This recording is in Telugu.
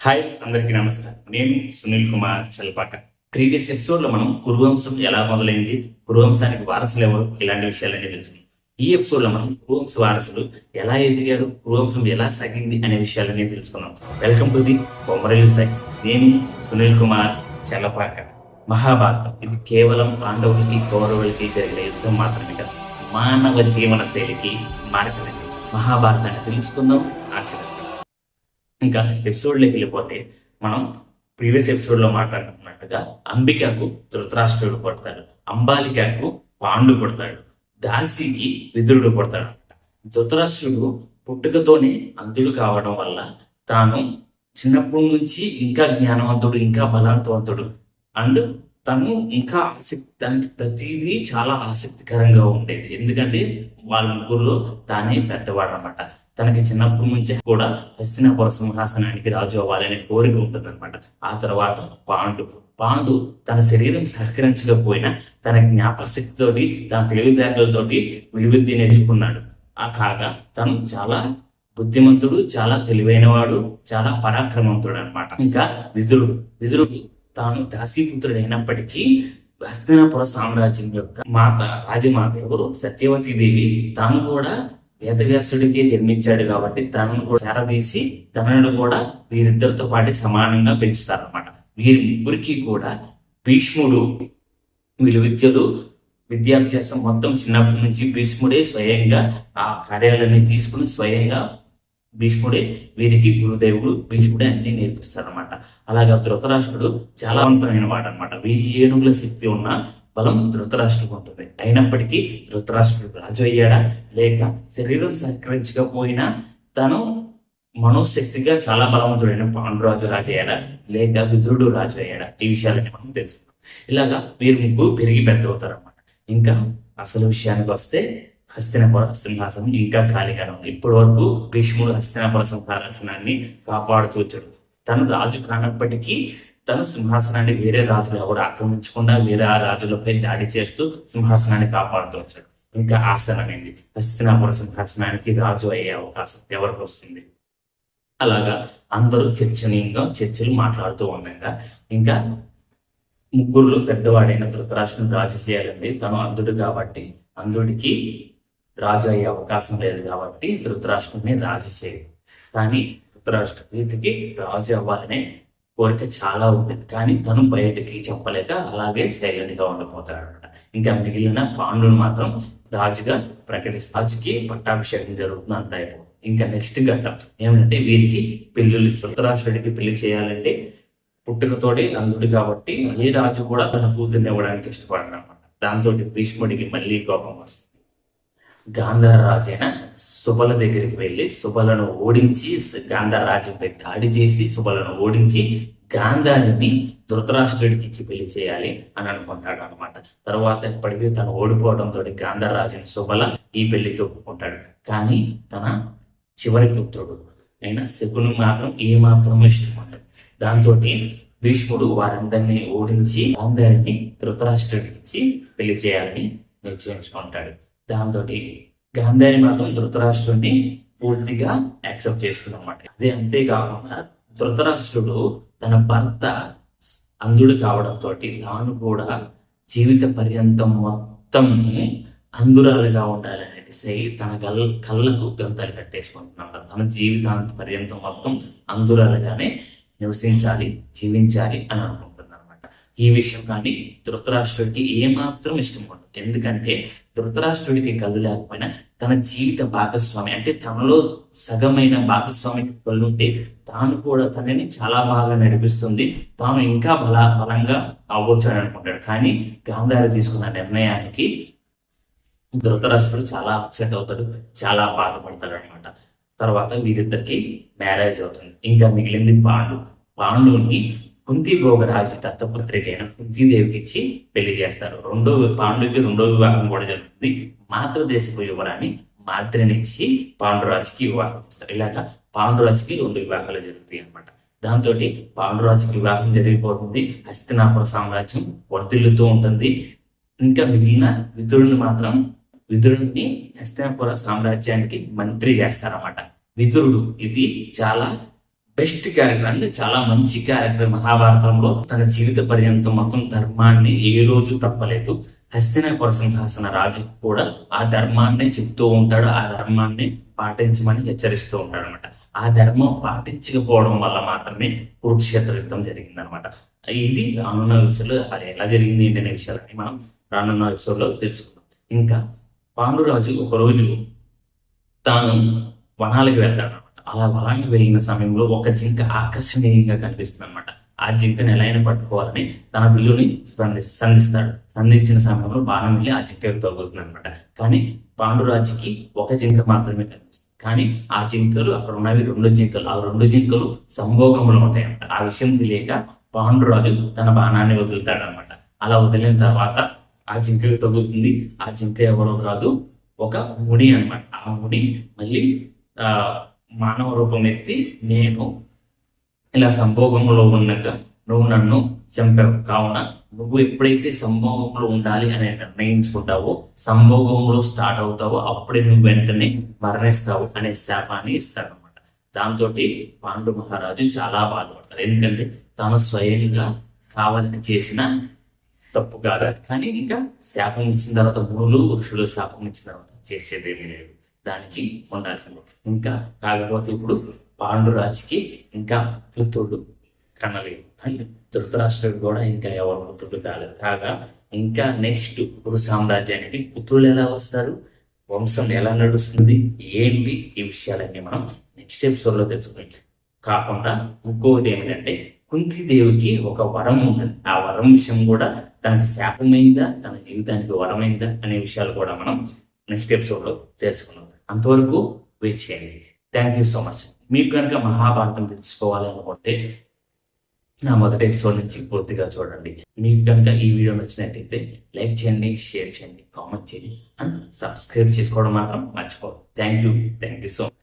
హాయ్ అందరికీ నమస్కారం. నేను సునీల్ కుమార్ చల్పాక. ప్రీవియస్ ఎపిసోడ్లో మనం కురువంశం ఎలా మొదలైంది కురువంశానికి వారసులు ఎవరు ఇలాంటి విషయాలన్నీ తెలుసుకున్నాం. ఈ ఎపిసోడ్లో మనం కురువంశ వారసులు ఎలా ఎదిగారు కురువంశం ఎలా సాగింది అనే విషయాలన్నీ తెలుసుకున్నాం. Welcome to the Bommarail Times నేను సునీల్ కుమార్ చలపాక. మహాభారతం. ఇది కేవలం పాండవులకి కౌరవులకి జరిగిన యుద్ధం మాత్రమే కాదు మానవ జీవన శైలికి మార్గం మహాభారతాన్ని తెలుసుకుందాం ఆచరణ ఇంకా ఎపిసోడ్లోకి వెళ్ళిపోతే మనం ప్రీవియస్ ఎపిసోడ్లో మాట్లాడుకున్నట్టుగా అంబికకు ధృతరాష్ట్రుడు కొడతాడు అంబాలికకు పాండు కొడతాడు దాసికి విదురుడు పుడతాడు ధృతరాష్ట్రుడు పుట్టుకతోనే అంధుడు కావడం వల్ల తాను చిన్నప్పటి నుంచి ఇంకా జ్ఞానవంతుడు ఇంకా బలవంతవంతుడు. అండ్ తను ఇంకా ఆసక్తి దానికి ప్రతిదీ చాలా ఆసక్తికరంగా ఉండేది. ఎందుకంటే వాళ్ళ ముగ్గురులో తానే పెద్దవాడు అనమాట తనకి చిన్నప్పటి నుంచే కూడా హస్తినాపుర సింహాసనానికి రాజు అవ్వాలనే కోరిక ఉంటుందన్నమాట. ఆ తర్వాత పాండు పాండు తన శరీరం సహకరించకపోయినా తన జ్ఞాపశక్తితోటి తన తెలివితేటలతోటి విలువిద్య నేర్చుకున్నాడు. ఆ కాగా తను చాలా బుద్ధిమంతుడు చాలా తెలివైనవాడు చాలా పరాక్రమవంతుడు అనమాట ఇంకా విదురుడు విదురుడు తాను దాసీపుత్రుడు అయినప్పటికీ హస్తినాపుర సామ్రాజ్యం యొక్క మాత రాజమాత ఎవరు? సత్యవతి దేవి తాను కూడా వేదవ్యాసుడికి జన్మించాడు కాబట్టి తనను కూడా చేరదీసి తనను కూడా వీరిద్దరితో పాటు సమానంగా పెంచుతారనమాట వీరి ముగ్గురికి కూడా భీష్ముడు వీళ్ళ విద్యలు విద్యాభ్యాసం మొత్తం చిన్నప్పటి నుంచి భీష్ముడే స్వయంగా ఆ కార్యాలన్నీ తీసుకుని స్వయంగా భీష్ముడే వీరికి గురుదేవుడు భీష్ముడే అన్ని నేర్పిస్తారనమాట అలాగా ధృతరాష్ట్రుడు చాలా వంతమైన వాడు అనమాట వెయ్యి ఏనుగుల శక్తి ఉన్న బలం ధృతరాష్ట్రుడికి ఉంటుంది. అయినప్పటికీ ధృతరాష్ట్రుడు రాజు అయ్యాడా లేక శరీరం సహకరించకపోయినా తను మనోశక్తిగా చాలా బలవంతుడైన పాండురాజు రాజు అయ్యాడా లేక విదురుడు రాజు అయ్యాడా ఈ విషయాలని మనం తెలుసుకున్నాం ఇలాగా వీరు ముగ్గురు పెరిగి పెద్ద అవుతారన్నమాట. ఇంకా అసలు విషయానికి వస్తే హస్తినపుర సింహాసనం ఇంకా ఖాళీగానే ఉంది. ఇప్పటి వరకు భీష్ముడు హస్తినపుర సింహాసనాన్ని కాపాడుతూ వచ్చాడు. తను రాజు కానప్పటికీ తను సింహాసనాన్ని వేరే రాజులు ఎవరు ఆక్రమించకుండా వేరే ఆ రాజులపై దాడి చేస్తూ సింహాసనాన్ని కాపాడుతూ వచ్చాడు. ఇంకా ఆసనం అనేది హస్తినాపుర సింహాసనానికి రాజు అయ్యే అవకాశం ఎవరికి వస్తుంది? అలాగా అందరూ చర్చనీయంగా చర్చలు మాట్లాడుతూ ఉండగా ఇంకా ముగ్గురులో పెద్దవాడైన ధృతరాష్ట్రం రాజు చేయాలండి. తను అందుడు కాబట్టి అందుడికి రాజు అయ్యే అవకాశం లేదు కాబట్టి ధృతరాష్ట్రుని రాజు చేయదు కానీ ధృతరాష్ట్రుడికి రాజు అవ్వాలనే కోరిక చాలా ఉండేది కానీ తను బయటకి చెప్పలేక అలాగే సైలెంట్గా ఉండిపోతాడు ఇంకా మిగిలిన పాండుని మాత్రం రాజుగా ప్రకటిస్తారు రాజుకి పట్టాభిషేకం జరుగుతుంది అంత అయిపోతుంది ఇంకా నెక్స్ట్ ఘట్టం ఏమంటే వీరికి పెళ్ళిళ్ళు సుతరాష్ట్రుడికి పెళ్ళి చేయాలంటే పుట్టుకతోటి అందుడు కాబట్టి ఏ రాజు కూడా తన కూతుర్ని ఇవ్వడానికి ఇష్టపడను అనమాట దాంతో భీష్ముడికి మళ్ళీ కోపం వస్తుంది. గాంధార రాజైన సుబల దగ్గరికి వెళ్ళి సుబలను ఓడించి గాంధార దాడి చేసి సుబలను ఓడించి గాంధారిని ధృతరాష్ట్రుడికి ఇచ్చి పెళ్ళి చేయాలి అని అనుకుంటాడు అనమాట తర్వాత ఇప్పటికీ తను ఓడిపోవడంతో గాంధార రాజుని సుబల ఈ పెళ్ళికి ఒప్పుకుంటాడు. కానీ తన చివరి పుత్రుడు అయినా శకుని మాత్రం ఏ మాత్రం ఇష్టపడ్డాడు దాంతో భీష్ముడు వారందరినీ ఓడించి గాంధారిని ధృతరాష్ట్రుడికి ఇచ్చి పెళ్ళి చేయాలని నిశ్చయించుకుంటాడు. దాంతో గాంధారి మాత్రం ధృతరాష్ట్రుడిని పూర్తిగా యాక్సెప్ట్ చేసుకున్నమాట. అదే అంతేకాకుండా ధృతరాష్ట్రుడు తన భర్త అంధుడు కావడంతో తాను కూడా జీవిత పర్యంతం మొత్తం అంధురాలుగా ఉండాలని సై తన కళ్ళ కళ్ళకు గంతలు కట్టేసుకుంటున్నాడు. తన జీవితాంత పర్యంతం మొత్తం అంధురాలుగానే నివసించాలి జీవించాలి అని అనుకుంటున్నాడు. ఈ విషయం కానీ ధృతరాష్ట్రుడికి ఏమాత్రం ఇష్టం ఉండదు. ఎందుకంటే ధృతరాష్ట్రుడికి కళ్ళు లేకపోయినా తన జీవిత భాగస్వామి అంటే తనలో సగమైన భాగస్వామికి కళ్ళు ఉంటే తాను కూడా తనని చాలా బాగా నడిపిస్తుంది. తాను ఇంకా బల బలంగా అవ్వచ్చు అని అనుకుంటాడు. కానీ గాంధారి తీసుకున్న నిర్ణయానికి ధృతరాష్ట్రుడు చాలా అప్సెట్ అవుతాడు చాలా బాధపడతాడు అనమాట తర్వాత వీరిద్దరికి మ్యారేజ్ అవుతుంది. ఇంకా మిగిలింది పాండు. పాండుని కుంతి భోగరాజు దత్తపుత్రికైన అయిన కుంతీదేవికి ఇచ్చి పెళ్ళి చేస్తారు. రెండో పాండుకి రెండో వివాహం కూడా జరుగుతుంది. మాతృదేశపు యువరాన్ని మాతృనిచ్చి పాండురాజుకి వివాహం చేస్తారు. ఇలాగా పాండురాజుకి రెండు వివాహాలు జరుగుతాయి అనమాట దాంతో పాండురాజుకి వివాహం జరిగిపోతుంది. హస్తినాపుర సామ్రాజ్యం వర్ధిల్లుతూ ఉంటుంది. ఇంకా మిగిలిన విదురుని మాత్రం విదురుడిని హస్తినాపుర సామ్రాజ్యానికి మంత్రి చేస్తారన్నమాట. విదురుడు ఇది చాలా బెస్ట్ క్యారెక్టర్ అంటే చాలా మంచి క్యారెక్టర్ మహాభారతంలో. తన జీవిత పర్యంతం మొత్తం ధర్మాన్ని ఏ రోజు తప్పలేదు. హస్తినాపుర సింహాసన రాజు కూడా ఆ ధర్మాన్ని చెప్తూ ఉంటాడు ఆ ధర్మాన్ని పాటించమని హెచ్చరిస్తూ ఉంటాడు అనమాట ఆ ధర్మం పాటించకపోవడం వల్ల మాత్రమే కురుక్షేత్ర యుద్ధం జరిగింది అనమాట ఇది రానున్న విషయంలో అది ఎలా జరిగింది ఏంటనే విషయాలని మనం రానున్న విషయంలో తెలుసుకుందాం. ఇంకా పాండురాజు ఒకరోజు తాను వనాలకు వెళ్తాడు అనమాట అలా వలాన్ని వెళ్ళిన సమయంలో ఒక జింక ఆకర్షణీయంగా కనిపిస్తుంది అనమాట ఆ జింకను ఎలా అయినా పట్టుకోవాలని తన బిల్లుని స్పంది సంధిస్తాడు సంధించిన సమయంలో బాణం వెళ్ళి ఆ జింకను తగులుతుంది అనమాట కానీ పాండురాజుకి ఒక జింక మాత్రమే కనిపిస్తుంది. కానీ ఆ జింకలు అక్కడ ఉన్నవి రెండు జింకలు ఆ రెండు జింకలు సంభోగంలో ఉంటాయన్నమాట. ఆ విషయం తెలియక పాండురాజు తన బాణాన్ని వదులుతాడు అనమాట అలా వదిలిన తర్వాత ఆ జింకలు తగులుతుంది. ఆ జింక ఎవరో కాదు ఒక ముని అనమాట ఆ ముని మళ్ళీ ఆ మానవ రూపం ఎత్తి నేను ఇలా సంభోగంలో ఉన్నగా నువ్వు నన్ను చంపావు. కావున నువ్వు ఎప్పుడైతే సంభోగంలో ఉండాలి అని నిర్ణయించుకుంటావో సంభోగంలో స్టార్ట్ అవుతావో అప్పుడే నువ్వు వెంటనే మరణిస్తావు అనే శాపాన్ని ఇస్తాడనమాట దాంతో పాండు మహారాజు చాలా బాధపడతాడు ఎందుకంటే తాను స్వయంగా కావాలని చేసిన తప్పు కాదు. కానీ ఇంకా శాపం ఇచ్చిన తర్వాత మునులు ఋషులు శాపం ఇచ్చిన తర్వాత చేసేదేమీ లేదు. దానికి ఉండాల్సింది ఇంకా కాకపోతే ఇప్పుడు పాండురాజుకి ఇంకా పుత్రుడు కనలేదు. అండ్ ధృతరాష్ట్రుడు కూడా ఇంకా ఎవరు పుత్రుడు కాలేదు. కాగా ఇంకా నెక్స్ట్ కురు సామ్రాజ్యానికి పుత్రులు ఎలా వస్తారు? వంశం ఎలా నడుస్తుంది? ఏంటి ఈ విషయాలన్నీ మనం నెక్స్ట్ ఎపిసోడ్లో తెలుసుకుంటాం. కాకుండా ఇంకొకటి ఏమిటంటే కుంతిదేవికి ఒక వరం ఉంటుంది. ఆ వరం విషయం కూడా తన శాపమైందా? తన జీవితానికి వరమైందా? అనే విషయాలు కూడా మనం నెక్స్ట్ ఎపిసోడ్లో తెలుసుకున్నాం అంతవరకు వెయిట్ చేయండి. థ్యాంక్ యూ సో మచ్ మీకు కనుక మహాభారతం తెలుసుకోవాలి అనుకుంటే నా మొదటి ఎపిసోడ్ నుంచి పూర్తిగా చూడండి. మీకు కనుక ఈ వీడియో నచ్చినట్టయితే లైక్ చేయండి షేర్ చేయండి కామెంట్ చేయండి అండ్ సబ్స్క్రైబ్ చేసుకోవడం మాత్రం మర్చిపోదు thank you thank you so much